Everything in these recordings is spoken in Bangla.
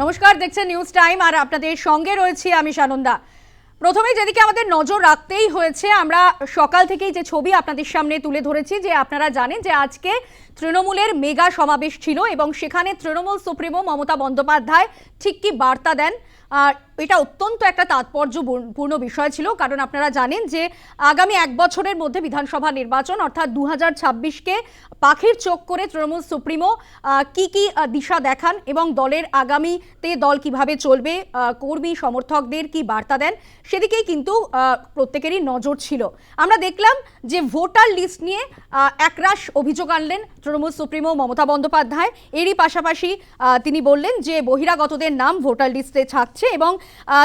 নমস্কার, দেখছেন নিউজ টাইম আর আপনাদের সঙ্গে রয়েছি আমি সানন্দা। প্রথমে যেদিকে আমাদের নজর রাখতেই হয়েছে, আমরা সকাল থেকেই যে ছবি আপনাদের সামনে তুলে ধরেছি যে আপনারা জানেন যে আজকে তৃণমূলের মেগা সমাবেশ ছিল এবং সেখানে তৃণমূল সুপ্রিমো মমতা বন্দ্যোপাধ্যায় ঠিক কি বার্তা দেন? আর এটা অত্যন্ত একটা তাৎপর্যপূর্ণ বিষয় ছিল। কারণ আপনারা জানেন যে আগামী এক বছরের মধ্যে বিধানসভা নির্বাচন, অর্থাৎ দু হাজার ছাব্বিশকে পাখির চোখ করে তৃণমূল সুপ্রিমো কি কি দিশা দেখান এবং দলের আগামীতে দল কীভাবে চলবে কর্মী, সমর্থকদের কি বার্তা দেন, সেদিকেই কিন্তু প্রত্যেকেরই নজর ছিল। আমরা দেখলাম যে ভোটার লিস্ট নিয়ে একরাশ অভিযোগ আনলেন তৃণমূল সুপ্রিমো মমতা বন্দ্যোপাধ্যায়। এরই পাশাপাশি তিনি বললেন যে বহিরাগতদের নাম ভোটার লিস্টে ছাড়ছে এবং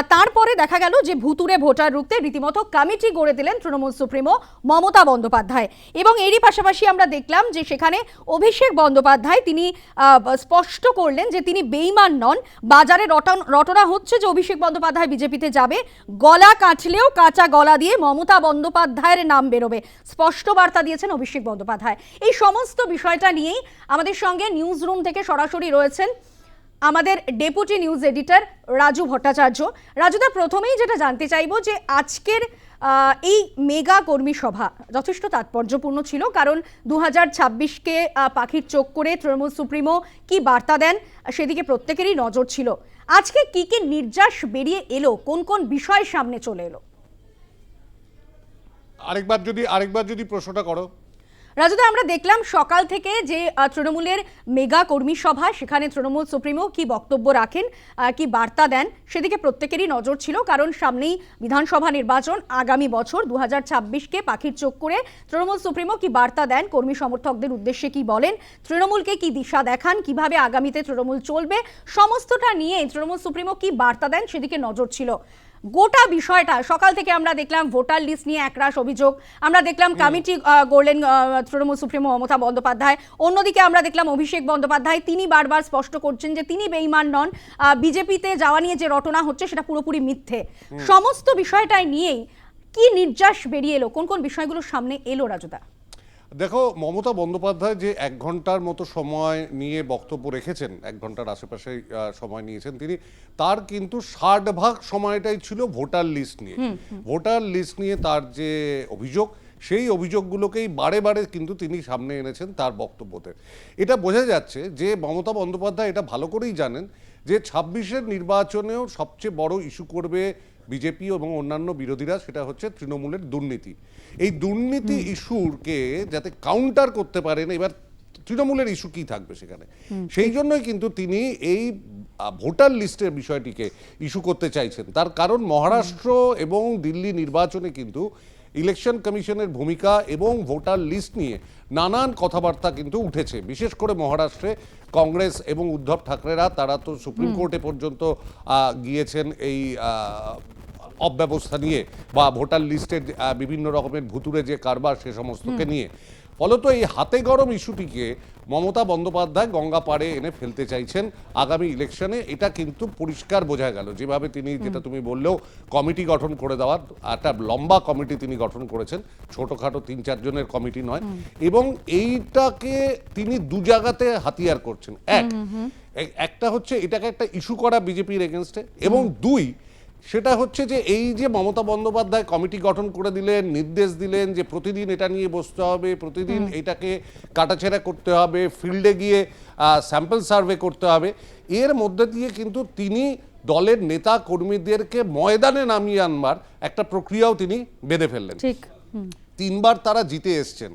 তারপরে দেখা গেল যে ভুতুরে ভোটার রুখতে রীতিমতো কমিটি গড়ে দিলেন তৃণমূল সুপ্রিমো মমতা বন্দ্যোপাধ্যায়। এবং এরই পাশাপাশি আমরা দেখলাম যে সেখানে অভিষেক বন্দ্যোপাধ্যায় তিনি স্পষ্ট করলেন যে তিনি বেইমান নন। বাজারে রটন- রটনা হচ্ছে যে অভিষেক বন্দ্যোপাধ্যায় বিজেপিতে যাবে। গলা কাটলেও কাঁচা গলা দিয়ে মমতা বন্দ্যোপাধ্যায়ের নাম বেরোবে। স্পষ্ট বার্তা দিয়েছেন অভিষেক বন্দ্যোপাধ্যায়। এই সমস্ত বিষয়টা নিয়েই আমাদের সঙ্গে নিউজ রুম থেকে সরাসরি রয়েছেন আমাদের deputy news editor Raju Bhattacharya. রাজুদা প্রথমেই যেটা জানতে চাইব যে আজকের এই মেগা কর্মী সভা যথেষ্ট তাৎপর্যপূর্ণ ছিল, কারণ দু হাজার ছাব্বিশকে পাখির চোখ করে তৃণমূল সুপ্রিমো কি বার্তা দেন, সেদিকে প্রত্যেকেরই নজর ছিল। আজকে কি কি নির্যাস বেরিয়ে এলো, কোন কোন বিষয় সামনে চলে এলো? আরেকবার যদি আরেকবার যদি প্রশ্নটা করো। রাজুদা আমরা দেখলাম সকাল থেকে যে তৃণমূলের মেগা কর্মী সভা, সেখানে তৃণমূল সুপ্রিমো কি বক্তব্য রাখেন কি বার্তা দেন, সেদিকে প্রত্যেকেরই নজর ছিল, কারণ সামনেই বিধানসভা নির্বাচন আগামী বছর দু হাজার ছাব্বিশকে পাখির চোখ করে। তৃণমূল সুপ্রিমো কি বার্তা দেন, কর্মী সমর্থকদের উদ্দেশ্যে কি বলেন, তৃণমূলকে কি দিশা দেখান, কীভাবে আগামীতে তৃণমূল চলবে, সমস্তটা নিয়ে তৃণমূল সুপ্রিমো কি বার্তা দেন, সেদিকে নজর ছিল। গোটা বিষয়টা সকাল থেকে আমরা দেখলাম ভোটার লিস্ট নিয়ে একরাশ অভিযোগ। আমরা দেখলাম কমিটি গড়লেন তৃণমূল সুপ্রিমো মমতা বন্দ্যোপাধ্যায়। অন্যদিকে আমরা দেখলাম অভিষেক বন্দ্যোপাধ্যায় তিনি বারবার স্পষ্ট করছেন যে তিনি বেইমান নন বিজেপিতে যাওয়া নিয়ে যে রটনা হচ্ছে সেটা পুরোপুরি মিথ্যে। সমস্ত বিষয়টাই নিয়েই কি নির্যাস বেরিয়ে এলো? কোন কোন বিষয়গুলো সামনে এলো রাজুদা? দেখো মমতা বন্দ্যোপাধ্যায় যে এক ঘণ্টার মতো সময় নিয়ে বক্তব্য রেখেছেন এক ঘণ্টার আশেপাশে সময় নিয়েছেন তিনি তার কিন্তু ষাট ভাগ সময়টাই ছিল ভোটার লিস্ট নিয়ে। ভোটার লিস্ট নিয়ে তার যে অভিযোগ সেই অভিযোগগুলোকেই বারে বারে কিন্তু তিনি সামনে এনেছেন তার বক্তব্যতে। এটা বোঝা যাচ্ছে যে মমতা বন্দ্যোপাধ্যায় এটা ভালো করেই জানেন যে ছাব্বিশের নির্বাচনেও সবচেয়ে বড় ইস্যু করবে বিজেপি এবং অন্যান্য বিরোধীরা সেটা হচ্ছে তৃণমূলের দুর্নীতি। এই দুর্নীতি ইস্যুরকে যাতে কাউন্টার করতে পারেন এবার তৃণমূলের ইস্যু কি থাকবে সেখানে? সেই জন্যই কিন্তু তিনি এই ভোটার লিস্টের বিষয়টিকে ইস্যু করতে চাইছেন। তার কারণ মহারাষ্ট্র এবং দিল্লি নির্বাচনে কিন্তু ইলেকশন কমিশনের ভূমিকা এবং ভোটার লিস্ট নিয়ে নানান কথাবার্তা কিন্তু উঠেছে। বিশেষ করে মহারাষ্ট্রে কংগ্রেস এবং উদ্ধব ঠাকরেরা তারা তো সুপ্রিম কোর্টে পর্যন্ত গিয়েছেন এই অব্যবস্থা নিয়ে বা ভোটার লিস্টের বিভিন্ন রকমের ভুতুরে যে কারবার সে সমস্তকে নিয়ে। ফলত এই হাতে গরম ইস্যুটিকে মমতা বন্দ্যোপাধ্যায় গঙ্গা পাড়ে এনে ফেলতে চাইছেন আগামী ইলেকশনে এটা কিন্তু পরিষ্কার বোঝা গেল। যেভাবে তিনি যেটা তুমি বললেও কমিটি গঠন করে দেওয়ার একটা লম্বা কমিটি তিনি গঠন করেছেন ছোটখাটো তিন চারজনের কমিটি নয়। এবং এইটাকে তিনি দু জায়গাতে হাতিয়ার করছেন। এক এক- একটা হচ্ছে এটাকে একটা ইস্যু করা বিজেপির এগেনস্টে এবং দুই সেটা হচ্ছে যে এই যে মমতা বন্দ্যোপাধ্যায় কমিটি গঠন করে দিলেন নির্দেশ দিলেন যে প্রতিদিন এটা নিয়ে বসতে হবে প্রতিদিন এটাকে কাটাছেড়া করতে হবে ফিল্ডে গিয়ে স্যাম্পল সার্ভে করতে হবে। এর মধ্যে দিয়ে কিন্তু তিনি দলের নেতা কর্মীদেরকে ময়দানে নামিয়ে আনবার একটা প্রক্রিয়াও তিনি বেঁধে ফেললেন। ঠিক তিনবার তারা জিতে এসছেন।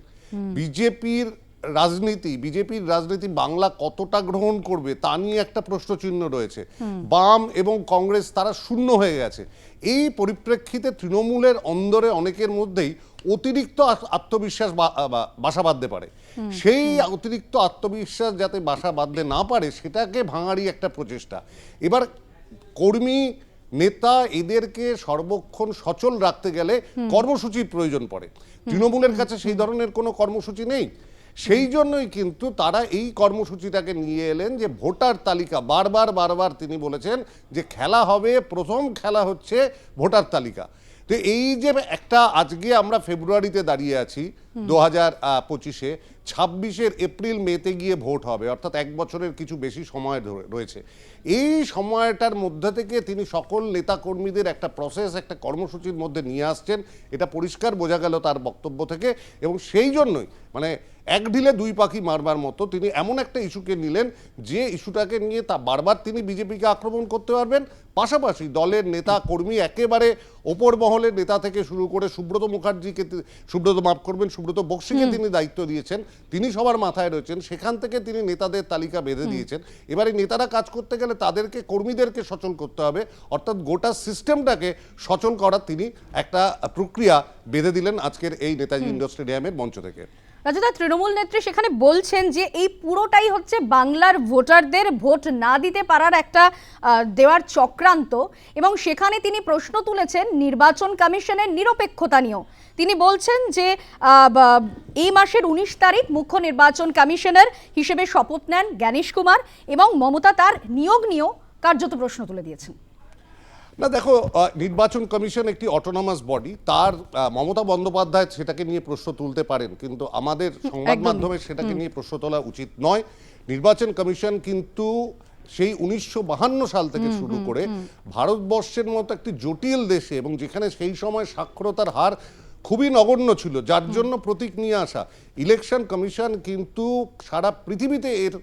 বিজেপির রাজনীতি বিজেপির রাজনীতি বাংলা কতটা গ্রহণ করবে তা নিয়ে একটা প্রশ্নচিহ্ন রয়েছে। বাম এবং কংগ্রেস তারা শূন্য হয়ে গেছে। এই পরিপ্রেক্ষিতে তৃণমূলের অন্দরে অনেকের মধ্যেই অতিরিক্ত আত্মবিশ্বাস বাসা বাঁধতে পারে। সেই অতিরিক্ত আত্মবিশ্বাস যাতে বাসা বাঁধতে না পারে সেটাকে ভাঙারই একটা প্রচেষ্টা। এবার কর্মী নেতা এদেরকে সর্বক্ষণ সচল রাখতে গেলে কর্মসূচির প্রয়োজন পড়ে। তৃণমূলের কাছে সেই ধরনের কোনো কর্মসূচি নেই। সেই জন্যই কিন্তু তারা এই কর্মসূচিটাকে নিয়ে এলেন যে ভোটার তালিকা বারবার বারবার তিনি বলেছেন যে খেলা হবে প্রথম খেলা হচ্ছে ভোটার তালিকা। তো এই যে একটা আজকে আমরা ফেব্রুয়ারিতে দাঁড়িয়ে আছি দু হাজার পঁচিশে ছাব্বিশের এপ্রিল মেতে গিয়ে ভোট হবে অর্থাৎ এক বছরের কিছু বেশি সময় ধরে- রয়েছে। এই সময়টার মধ্যে থেকে তিনি সকল নেতাকর্মীদের একটা প্রসেস একটা কর্মসূচির মধ্যে নিয়ে আসছেন। এটা পরিষ্কার বোঝা গেল তার বক্তব্য থেকে এবং সেই জন্যই মানে এক ঢিলে দুই পাখি মারবার মতো তিনি এমন একটা ইস্যুকে নিলেন যে ইস্যুটাকে নিয়ে তা বারবার তিনি বিজেপিকে আক্রমণ করতে পারবেন। পাশাপাশি দলের নেতা কর্মী একেবারে ওপর মহলের নেতা থেকে শুরু করে সুব্রত মুখার্জিকে সুব্রত মাফ করবেন সুব্রত বক্সিকে তিনি দায়িত্ব দিয়েছেন। তিনি সবার মাথায় রয়েছেন সেখান থেকে তিনি নেতাদের তালিকা বেঁধে দিয়েছেন। এবারে নেতারা কাজ করতে গেলে তাদেরকে কর্মীদেরকে সচল করতে হবে। অর্থাৎ গোটা সিস্টেমটাকে সচল করার তিনি একটা প্রক্রিয়া বেঁধে দিলেন আজকের এই নেতাজি ইন্ডোর স্টেডিয়ামের মঞ্চ থেকে। রাজদা তৃণমূল নেত্রী সেখানে বলছেন যে এই পুরোটাই হচ্ছে বাংলার ভোটারদের ভোট না দিতে পারার একটা দেওয়ার চক্রান্ত এবং সেখানে তিনি প্রশ্ন তুলেছেন নির্বাচন কমিশনের নিরপেক্ষতা নিয়েও। তিনি বলছেন যে এই মাসের উনিশ তারিখ মুখ্য নির্বাচন কমিশনার হিসেবে শপথ নেন জ্ঞানেশ কুমার এবং মমতা তার নিয়োগ নিয়েও কার্যত প্রশ্ন তুলে দিয়েছেন। না দেখো নির্বাচন কমিশন একটি অটোনমাস বডি তার মমতা বন্দ্যোপাধ্যায় সেটাকে নিয়ে প্রশ্ন তুলতে পারেন কিন্তু আমাদের সংবাদ মাধ্যমে সেটাকে নিয়ে প্রশ্ন তোলা উচিত নয়। নির্বাচন কমিশন কিন্তু সেই উনিশশো বাহান্ন সাল থেকে শুরু করে ভারতবর্ষের মতো একটি জটিল দেশে এবং যেখানে সেই সময় সাক্ষরতার হার খুবই নগণ্য ছিল যার জন্য প্রতীক নিয়ে আসা। ইলেকশন কমিশন কিন্তু সারা পৃথিবীতে এর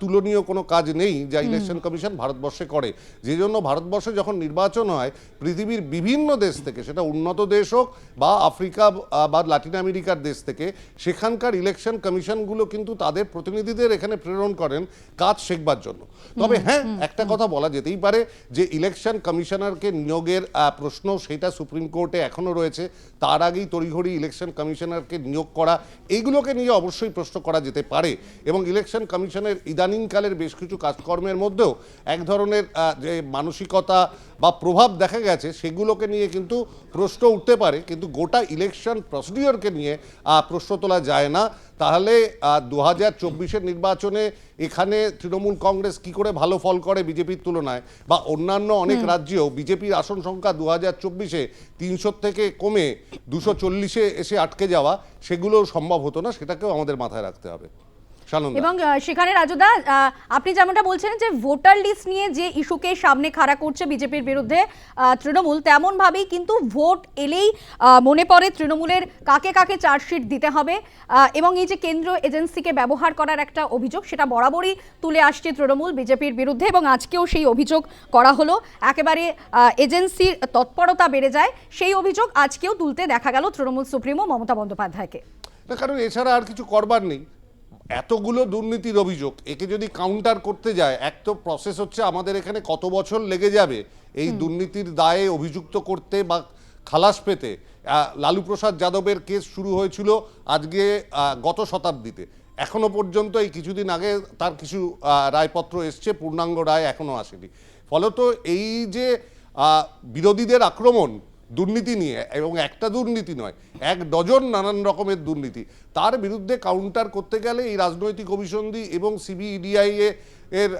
তুলনীয় কোনো কাজ নেই যা ইলেকশন কমিশন ভারতবর্ষে করে। যে জন্য ভারতবর্ষে যখন নির্বাচন হয় পৃথিবীর বিভিন্ন দেশ থেকে সেটা উন্নত দেশ হোক বা আফ্রিকা বা লাতিন আমেরিকার দেশ থেকে সেখানকার ইলেকশন কমিশনগুলো কিন্তু তাদের প্রতিনিধিদের এখানে প্রেরণ করেন কাজ শেখবার জন্য। তবে হ্যাঁ একটা কথা বলা যেতেই পারে যে ইলেকশন কমিশনারকে নিয়োগের প্রশ্ন সেটা সুপ্রিম কোর্টে এখনও রয়েছে। তার আগেই তড়িঘড়ি ইলেকশন কমিশনারকে নিয়োগ করা এইগুলোকে নিয়ে অবশ্যই প্রশ্ন করা যেতে পারে। এবং ইলেকশন কমিশনের ইদানিংকালের বেশ কিছু কাজকর্মের মধ্যেও এক ধরনের যে মানসিকতা বা প্রভাব দেখা গেছে সেগুলোকে নিয়ে কিন্তু প্রশ্ন উঠতে পারে। কিন্তু গোটা ইলেকশন প্রসিডিওরকে নিয়ে প্রশ্ন তোলা যায় না। তাহলে দু হাজার চব্বিশের নির্বাচনে এখানে তৃণমূল কংগ্রেস কি করে ভালো ফল করে বিজেপির তুলনায়? বা অন্যান্য অনেক রাজ্যেও বিজেপির আসন সংখ্যা দু হাজার চব্বিশে তিনশো থেকে কমে দুশো চল্লিশে এসে আটকে যাওয়া সেগুলো সম্ভব হতো না। সেটাকেও আমাদের মাথায় রাখতে হবে। এবং সেখানে রাজুদা আপনি যেমনটা বলছেন যে ভোটার লিস্ট নিয়ে যে ইস্যুকে সামনে খাড়া করছে বিজেপির বিরুদ্ধে তৃণমূল তেমন ভাবেই কিন্তু ভোট এলেই মনে পড়ে তৃণমূলের কাকে কাকে চার্জশিট দিতে হবে এবং এই যে কেন্দ্রীয় এজেন্সিকে ব্যবহার করার একটা অভিযোগ সেটা বরাবরই তুলে আসছে তৃণমূল বিজেপির বিরুদ্ধে এবং আজকেও সেই অভিযোগ করা হলো। একেবারে এজেন্সির তৎপরতা বেড়ে যায় সেই অভিযোগ আজকেও তুলতে দেখা গেল তৃণমূল সুপ্রিমো মমতা বন্দ্যোপাধ্যায়কে। কারণ এছাড়া আর কিছু করবার নেই। এতগুলো দুর্নীতির অভিযোগ একে যদি কাউন্টার করতে যায় এক তো প্রসেস হচ্ছে আমাদের এখানে কত বছর লেগে যাবে এই দুর্নীতির দায়ে অভিযুক্ত করতে বা খালাস পেতে। লালু প্রসাদ যাদবের কেস শুরু হয়েছিল আজকে গত শতাব্দীতে। এখনও পর্যন্ত এই কিছুদিন আগে তার কিছু রায়পত্র এসছে পূর্ণাঙ্গ রায় এখনও আসেনি। ফলত এই যে বিরোধীদের আক্রমণ দুর্নীতি নিয়ে, এবং একটা দুর্নীতি নয়, এক ডজন নানান রকমের দুর্নীতি। তার বিরুদ্ধে কাউন্টার করতে গেলে এই রাজনৈতিক অভিসন্ধি এবং সিবিইডিআই এর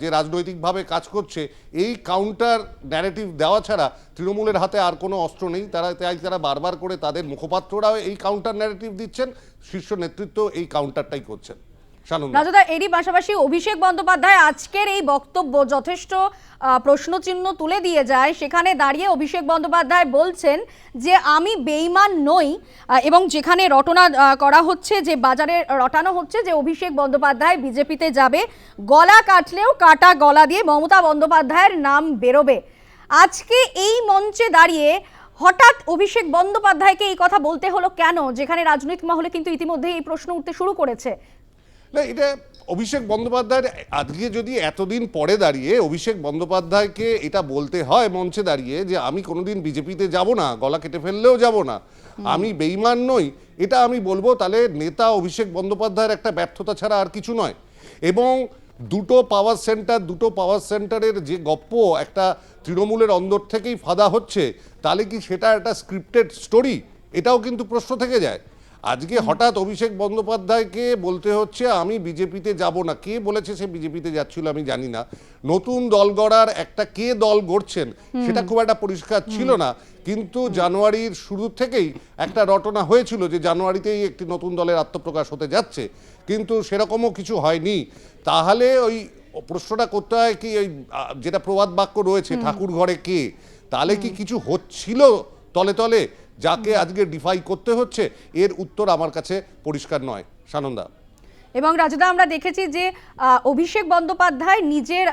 যে রাজনৈতিকভাবে কাজ করছে, এই কাউন্টার ন্যারেটিভ দেওয়া ছাড়া তৃণমূলের হাতে আর কোনো অস্ত্র নেই। তারা, তাই তারা বারবার করে তাদের মুখপাত্ররাও এই কাউন্টার ন্যারেটিভ দিচ্ছেন, শীর্ষ নেতৃত্ব এই কাউন্টারটাই করছেন। রাজদা, এরই পাশাপাশি অভিষেক বন্দ্যোপাধ্যায় আজকের এই বক্তব্য যথেষ্ট প্রশ্নচিহ্ন তুলে দিয়ে যায়। সেখানে দাঁড়িয়ে অভিষেক বন্দ্যোপাধ্যায় বলছেন যে, আমি বেইমান নই। এবং যেখানে রটনা করা হচ্ছে, যে বাজারে রটানো হচ্ছে, যে অভিষেক বন্দ্যোপাধ্যায় বিজেপিতে যাবে, গলা কাটলেও কাটা গলা দিয়ে মমতা বন্দ্যোপাধ্যায়ের নাম বেরোবে। আজকে এই মঞ্চে দাঁড়িয়ে হঠাৎ অভিষেক বন্দ্যোপাধ্যায়কে এই কথা বলতে হলো কেন? যেখানে রাজনৈতিক মহলে কিন্তু ইতিমধ্যে এই প্রশ্ন উঠতে শুরু করেছে। না, এটা অভিষেক বন্দ্যোপাধ্যায়ের আজকে যদি এতদিন পরে দাঁড়িয়ে অভিষেক বন্দ্যোপাধ্যায়কে এটা বলতে হয় মঞ্চে দাঁড়িয়ে যে আমি কোনোদিন বিজেপিতে যাব না, গলা কেটে ফেললেও যাব না, আমি বেইমান নই, এটা আমি বলব, তাহলে নেতা অভিষেক বন্দ্যোপাধ্যায়ের একটা ব্যর্থতা ছাড়া আর কিছু নয়। এবং দুটো পাওয়ার সেন্টার, দুটো পাওয়ার সেন্টারের যে গপ্প একটা তৃণমূলের অন্দর থেকেই ফাঁদা হচ্ছে, তাহলে কি সেটা একটা স্ক্রিপ্টেড স্টোরি? এটাও কিন্তু প্রশ্ন থেকে যায়। আজকে হঠাৎ অভিষেক বন্দ্যোপাধ্যায়কে বলতে হচ্ছে আমি বিজেপিতে যাব না। কে বলেছে সে বিজেপিতে যাচ্ছিল আমি জানি না। নতুন দল গড়ার একটা কে দল গড়ছেন সেটা খুব একটা পরিষ্কার ছিল না। কিন্তু জানুয়ারির শুরু থেকেই একটা রটনা হয়েছিল যে জানুয়ারিতেই একটি নতুন দলের আত্মপ্রকাশ হতে যাচ্ছে কিন্তু সেরকমও কিছু হয়নি। তাহলে ওই প্রশ্নটা করতে হয় কি ওই যেটা প্রবাদ বাক্য রয়েছে ঠাকুর ঘরে কে? তাহলে কি কিছু হচ্ছিল তলে তলে? যাকে আজকে ডিফাই করতে হচ্ছে এর উত্তর আমার কাছে পরিষ্কার নয়। সানন্দা। এবং রাজদা, আমরা দেখেছি যে অভিষেক বন্দ্যোপাধ্যায় নিজের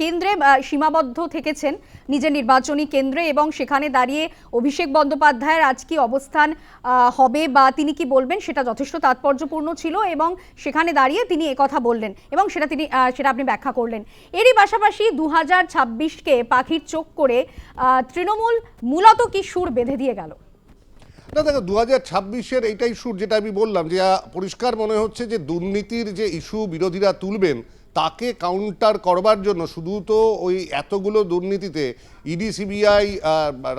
কেন্দ্রে সীমাবদ্ধ থেকেছেন, নিজের নির্বাচনী কেন্দ্রে এবং সেখানে দাঁড়িয়ে অভিষেক বন্দ্যোপাধ্যায়ের আজ কি অবস্থান হবে বা তিনি কি বলবেন সেটা যথেষ্ট তাৎপর্যপূর্ণ ছিল এবং সেখানে দাঁড়িয়ে তিনি একথা বললেন এবং সেটা তিনি সেটা আপনি ব্যাখ্যা করলেন। এরই পাশাপাশি দু হাজার ছাব্বিশকে পাখির চোখ করে তৃণমূল মূলত কি সুর বেঁধে দিয়ে গেল? না, দেখো দু হাজার ছাব্বিশের এইটাই সুর যেটা আমি বললাম, যে পরিষ্কার মনে হচ্ছে যে, দুর্নীতির যে ইস্যু বিরোধীরা তুলবেন, তাকে কাউন্টার করবার জন্য শুধু তো ওই এতগুলো দুর্নীতিতে ইডি, সিবিআই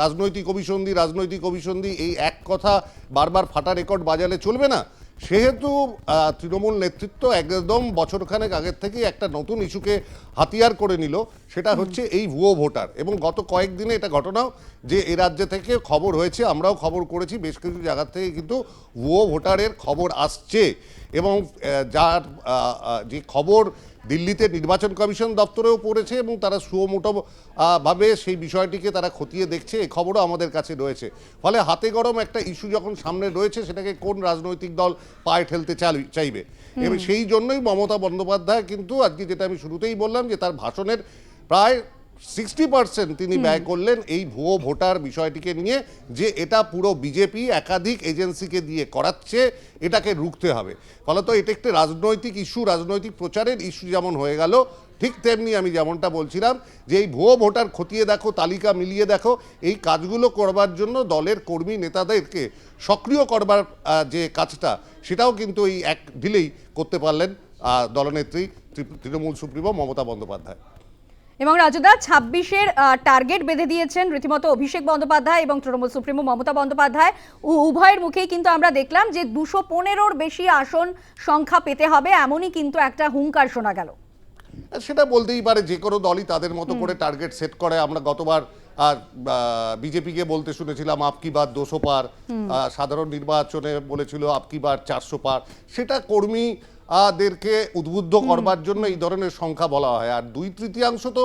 রাজনৈতিক অভিসন্ধি রাজনৈতিক অভিসন্ধি, এই এক কথা বারবার ফাটা রেকর্ড বাজালে চলবে না। সেহেতু তৃণমূল নেতৃত্ব একদম বছরখানেক আগের থেকে একটা নতুন ইস্যুকে হাতিয়ার করে নিল। সেটা হচ্ছে এই ভুয়ো ভোটার। এবং গত কয়েকদিনে এটা ঘটনাও যে এ রাজ্য থেকে খবর হয়েছে আমরাও খবর করেছি বেশ কিছু জায়গার থেকে কিন্তু ভুয়ো ভোটারের খবর আসছে। এবং যার যে খবর দিল্লিতে নির্বাচন কমিশন দপ্তরেও পড়েছে এবং তারা ভাবে সেই বিষয়টিকে তারা খতিয়ে দেখছে এ খবরও আমাদের কাছে রয়েছে। ফলে হাতে গরম একটা ইস্যু যখন সামনে রয়েছে সেটাকে কোন রাজনৈতিক দল পায়ে ঠেলতে চাইবে? এবং সেই জন্যই মমতা বন্দ্যোপাধ্যায় কিন্তু আজকে যেটা আমি শুরুতেই বললাম যে তার ভাষণের প্রায় সিক্সটি পার্সেন্ট তিনি ব্যয় করলেন এই ভুয়ো ভোটার বিষয়টিকে নিয়ে যে এটা পুরো বিজেপি একাধিক এজেন্সিকে দিয়ে করাচ্ছে এটাকে রুখতে হবে। ফলত এটা একটি রাজনৈতিক ইস্যু রাজনৈতিক প্রচারের ইস্যু যেমন হয়ে গেল ঠিক তেমনি আমি যেমনটা বলছিলাম যে এই ভুয়ো ভোটার খতিয়ে দেখো তালিকা মিলিয়ে দেখো এই কাজগুলো করবার জন্য দলের কর্মী নেতাদেরকে সক্রিয় করবার যে কাজটা সেটাও কিন্তু এই এক ঢিলেই করতে পারলেন দলনেত্রী তৃণমূল সুপ্রিমো মমতা বন্দ্যোপাধ্যায়। এবং রাজদা ছাব্বিশের টার্গেট বেঁধে দিয়েছেন রীতিমতো অভিষেক বন্দ্যোপাধ্যায় এবং তৃণমূল সুপ্রিমো মমতা বন্দ্যোপাধ্যায়। উভয়ের মুখেই কিন্তু আমরা দেখলাম যে দুশো পনেরোর বেশি আসন সংখ্যা পেতে হবে এমনই কিন্তু একটা হুঙ্কার শোনা গেল। সেটা বলতেই পারে যে কোনো দলই তাদের মতো করে টার্গেট সেট করে। আমরা গতবার আর বিজেপিকে বলতে শুনেছিলাম আপকি বার দুশো পার। সাধারণ নির্বাচনে বলেছিল আপকি বার চারশো পার। সেটা কর্মী দেরকে উদ্বুদ্ধ করবার জন্য এই ধরনের সংখ্যা বলা হয়। আর দুই তৃতীয়াংশ তো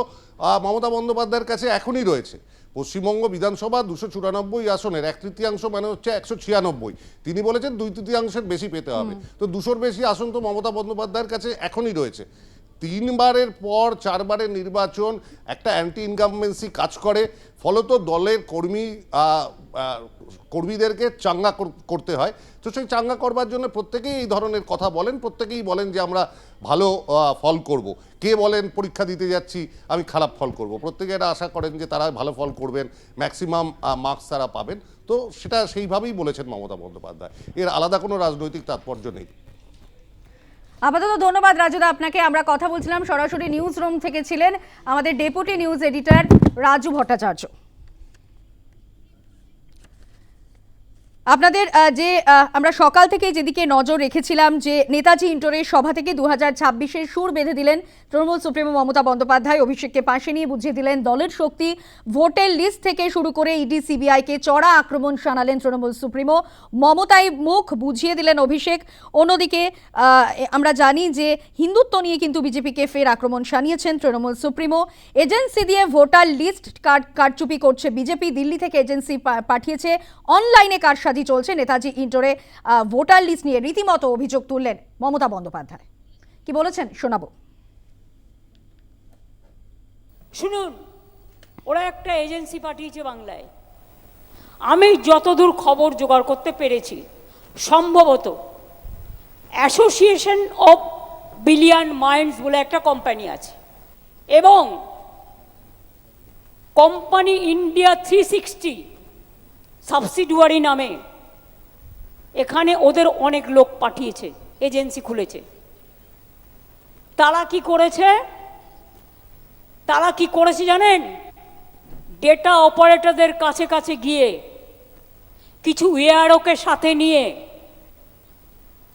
মমতা বন্দ্যোপাধ্যায়ের কাছে এখনই রয়েছে। পশ্চিমবঙ্গ বিধানসভা দুশো চুরানব্বই আসনের এক তৃতীয়াংশ মানে হচ্ছে একশো ছিয়ানব্বই। তিনি বলেছেন দুই তৃতীয়াংশের বেশি পেতে হবে। তো দুশোর বেশি আসন তো মমতা বন্দ্যোপাধ্যায়ের কাছে এখনই রয়েছে। তিনবারের পর চারবারের নির্বাচন একটা অ্যান্টি ইনকামবেন্সি কাজ করে। ফলত দলের কর্মী কর্মীদেরকে চাঙ্গা কর- করতে হয়। তো সেই চাঙ্গা করবার জন্য প্রত্যেকেই এই ধরনের কথা বলেন, প্রত্যেকেই বলেন যে আমরা ভালো ফল করব। কে বলেন পরীক্ষা দিতে যাচ্ছি, আমি খারাপ ফল করব। প্রত্যেকে এটা আশা করেন যে তারা ভালো ফল করবেন ম্যাক্সিমাম মার্কস তারা পাবেন। তো সেটা সেইভাবেই বলেছেন মমতা বন্দ্যোপাধ্যায়। এর আলাদা কোনো রাজনৈতিক তাৎপর্য নেই। আপাতত ধন্যবাদ রাজুদা, আপনাকে আমরা কথা বলছিলাম। সরাসরি নিউজ রুম থেকে ছিলেন আমাদের deputy news editor Raju Bhattacharya. আপনাদের যে আমরা সকাল থেকে যেদিকে নজর রেখেছিলাম যে নেতাজি ইন্টোরের সভা থেকে দু হাজার সুর বেঁধে দিলেন তৃণমূল সুপ্রিমো মমতা বন্দ্যোপাধ্যায়। অভিষেককে পাশে নিয়ে বুঝিয়ে দিলেন দলের শক্তি। ভোটের লিস্ট থেকে শুরু করে ইডি, সিবিআইকে চড়া আক্রমণ শানালেন তৃণমূল সুপ্রিমো। মমতাই মুখ বুঝিয়ে দিলেন অভিষেক। অন্যদিকে আমরা জানি যে হিন্দুত্ব নিয়ে কিন্তু বিজেপিকে ফের আক্রমণ শানিয়েছেন তৃণমূল সুপ্রিমো। এজেন্সি দিয়ে ভোটার লিস্ট কার কারচুপি করছে বিজেপি। দিল্লি থেকে এজেন্সি পাঠিয়েছে। অনলাইনে কারসাজি চলছে। নেতাজি ইন্টোরে ভোটার লিস্ট নিয়ে রীতিমতো অভিযোগ তুললেন মমতা বন্দ্যোপাধ্যায়। কি বলেছেন শোনাবো। শুনুন, ওরা একটা এজেন্সি পাঠিয়েছে বাংলায়। আমি যতদূর খবর জোগাড় করতে পেরেছি, সম্ভবত অ্যাসোসিয়েশন অফ বিলিয়ন মাইন্ডস বলে একটা কোম্পানি আছে এবং company India three sixty subsidiary নামে এখানে ওদের অনেক লোক পাঠিয়েছে, এজেন্সি খুলেছে। তারা কি করেছে? তারা কি করেছে জানেন? ডেটা অপারেটরদের কাছে কাছে গিয়ে কিছু এয়ারোকে সাথে নিয়ে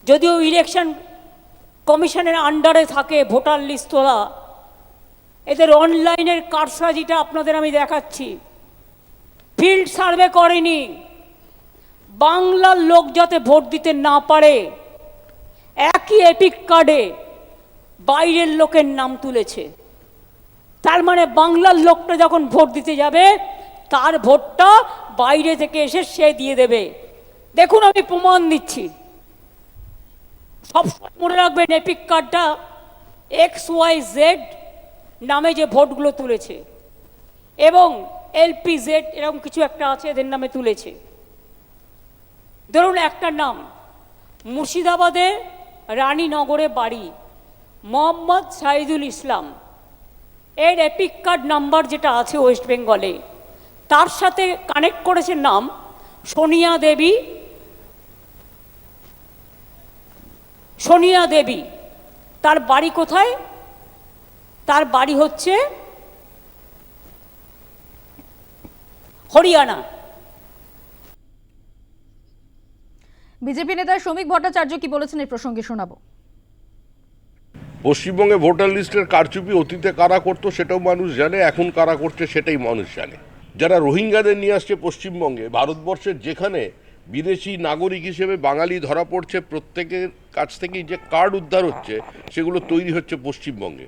যদিও ইলেকশন কমিশনের আন্ডারে থাকে ভোটার লিস্ট তোলা এদের অনলাইনের কারসাজিটা আপনাদের আমি দেখাচ্ছি। ফিল্ড সার্ভে করেনি। বাংলার লোক যাতে ভোট দিতে না পারে, একই এপিক কার্ডে বাইরের লোকের নাম তুলেছে। তার মানে বাংলার লোকটা যখন ভোট দিতে যাবে, তার ভোটটা বাইরে থেকে এসে সে দিয়ে দেবে। দেখুন আমি প্রমাণ দিচ্ছি। সবসময় মনে রাখবেন এপিক কার্ডটা এক্স ওয়াই জেড নামে যে ভোটগুলো তুলেছে, এবং এলপি জেড এরকম কিছু একটা আছে, এদের নামে তুলেছে। ধরুন একটা নাম, মুর্শিদাবাদে রানীনগরে বাড়ি, মোহাম্মদ সাইদুল ইসলাম। এর এপিক কার্ড নাম্বার যেটা আছে ওয়েস্ট বেঙ্গলে তার সাথে কানেক্ট করেছে নাম সোনিয়া দেবী। সোনিয়া দেবী, তার বাড়ি কোথায়? তার বাড়ি হচ্ছে হরিয়ানা। বিজেপি নেতা শ্রমিক ভট্টাচার্য কি বলেছেন এই প্রসঙ্গে শোনাবো। পশ্চিমবঙ্গে ভোটার লিস্টের কারচুপি অতীতে কারা করতো সেটাও মানুষ জানে, এখন কারা করছে সেটাই মানুষ জানে। যারা রোহিঙ্গাদের নিয়ে আসছে পশ্চিমবঙ্গে, ভারতবর্ষের যেখানে বিদেশি নাগরিক হিসেবে বাঙালি ধরা পড়ছে, প্রত্যেকের কাছ থেকেই যে কার্ড উদ্ধার হচ্ছে, সেগুলো তৈরি হচ্ছে পশ্চিমবঙ্গে।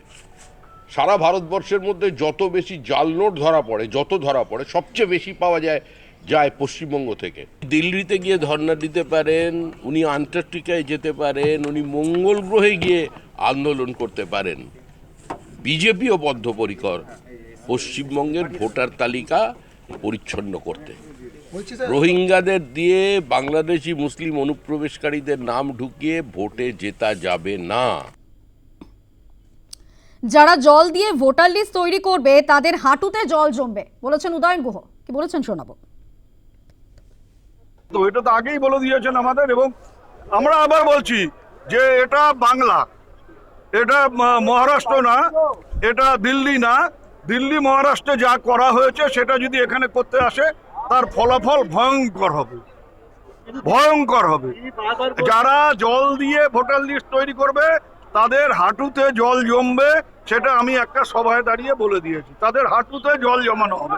সারা ভারতবর্ষের মধ্যে যত বেশি জাল নোট ধরা পড়ে, যত ধরা পড়ে, সবচেয়ে বেশি পাওয়া যায় যায় পশ্চিমবঙ্গ থেকে। দিল্লিতে গিয়ে ধর্ণা দিতে পারেন উনি আন্টার্কটিকায় যেতে পারেন উনি মঙ্গল গ্রহে গিয়ে আন্দোলন করতে পারেন। বিজেপিও বদ্ধপরিকর পশ্চিমবঙ্গের ভোটার তালিকা পরিচ্ছন্ন করতে। রোহিঙ্গাদের দিয়ে বাংলাদেশি মুসলিম অনুপ্রবেশকারীদের নাম ঢুকিয়ে ভোটে জেতা যাবে না। যারা জল দিয়ে ভোটার লিস্ট তৈরি করবে তাদের হাঁটুতে জল জমবে। বলেছেন উদয়ন গুহ। কি বলেছেন শোনাবো। তো এটা তো আগেই বলে দিয়েছেন আমাদের এবং আমরা আবার বলছি যে এটা বাংলা। এটা মহারাষ্ট্র না, এটা দিল্লি না। দিল্লি, মহারাষ্ট্রে যা করা হয়েছে সেটা যদি এখানে করতে আসে, তার ফলাফল ভয়ঙ্কর হবে। ভয়ঙ্কর হবে। যারা জল দিয়ে ভোটার লিস্ট তৈরি করবে, তাদের হাঁটুতে জল জমবে, সেটা আমি একটা সভায় দাঁড়িয়ে বলে দিয়েছি। তাদের হাঁটুতে জল জমানো হবে।